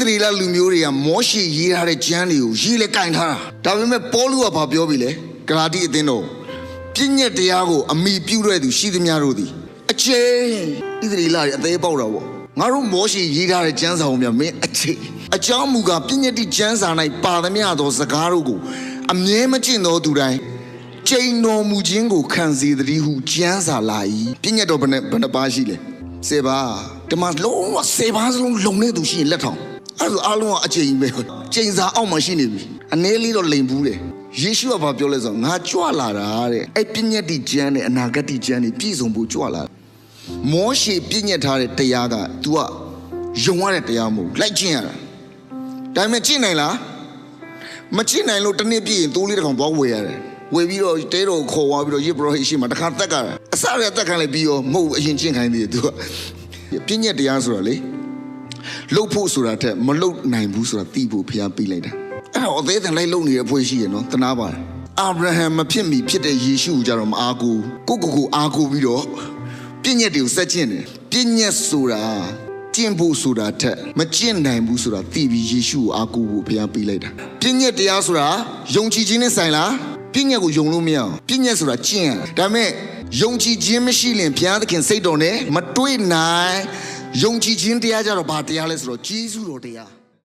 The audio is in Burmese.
သရေလလူမျိုးတွေကမောရှေရေးထားတဲ့ကျမ်းတွေကိုရေးလဲကင်ထားတာဒါပေမဲ့ပေါလုကဘာပြောပြီလဲဂလာတိအသင်းတော်ပြည့်ညက်တရားကိုအမိပြုတဲ့သူရှိသမျှတို့သည်အချင်းဣသရေလတွေအသေးပေါက်တာပေါ့ငါတို့မောရှေရေးထားတဲ့ကျမ်းစာကိုမြမင်းအချင်းအကြောင်းမူကားပြည့်ညက်တိကျမ်းစာ၌ပါသမျှသောစကားတို့ကိုအမြဲမကျင့်သောသူတိုင်းကျိန်တော်မူခြင်းကိုခံစေတည်းဟုကျမ်းစာလာ၏ပြည့်ညက်တော်ဘယ်နှဘယ်နှပါရှိလဲစေပါဒီမှာလုံးဝစေပါစလုံးလုံနေသူရှိရင်လက်ထောင် အဲ့ဒါအားလုံးကအချိန်ပဲချိန်စာအောက်မှာရှိနေပြီအနေလေးတော့လိန်ဘူးတယ်ယေရှုကဘာပြောလဲဆိုတော့ငါကြွလာတာတဲ့အဲ့ပြည့်ညက်တိကျမ်းနဲ့အနာဂတ်တိကျမ်းတွေပြည့်စုံဖို့ကြွလာတာမောရှေပြည့်ညက်ထားတဲ့တရားက तू ကယုံရတဲ့တရားမဟုတ်ဘူးလိုက်ကျင့်ရတာဒါပေမဲ့ကျင့်နိုင်လားမကျင့်နိုင်လို့တစ်နေ့ပြည့်ရင်တိုးလေးတစ်ကောင်သွားဝယ်ရတယ်ဝယ်ပြီးတော့တဲတော်ခေါ်သွားပြီးတော့ယေဘရဟိရှိမှာတစ်ခါတက်ကြတာအစရတက်ခံလိုက်ပြီးတော့မဟုတ်ဘူးအရင်ကျင့်ခိုင်းသေးတယ် तू ကပြည့်ညက်တရားဆိုတော့လေ လှုပ်ဖို့ဆိုတာတက်မလှုပ်နိုင်ဘူးဆိုတာသိဖို့ဖျားပေးလိုက်တာအဲ့တော့အသေးအံလိုက်လှုပ်နေတဲ့ဖွဲ့ရှိရနော်တနာပါတယ်အာဗြဟံမဖြစ်မီဖြစ်တဲ့ယေရှုကိုကြတော့မအားကိုးကိုကိုကိုအားကိုးပြီးတော့ပြည့်ညက်တွေကိုစက်ကျင့်တယ်ပြည့်ညက်ဆိုတာကျင့်ဖို့ဆိုတာတက်မကျင့်နိုင်ဘူးဆိုတာသိပြီးယေရှုကိုအားကိုးဖို့ဖျားပေးလိုက်တာပြည့်ညက်တရားဆိုတာယုံကြည်ခြင်းနဲ့ဆိုင်လားပြည့်ညက်ကိုယုံလို့မရအောင်ပြည့်ညက်ဆိုတာကျင့်ရဒါပေမဲ့ယုံကြည်ခြင်းမရှိရင်ဘုရားသခင်စိတ်တော်နဲ့မတွေ့နိုင် ယုံကြည်ခြင်းတရားကြတော့ဘာတရားလဲဆိုတော့ဂျေဇုတော်တရား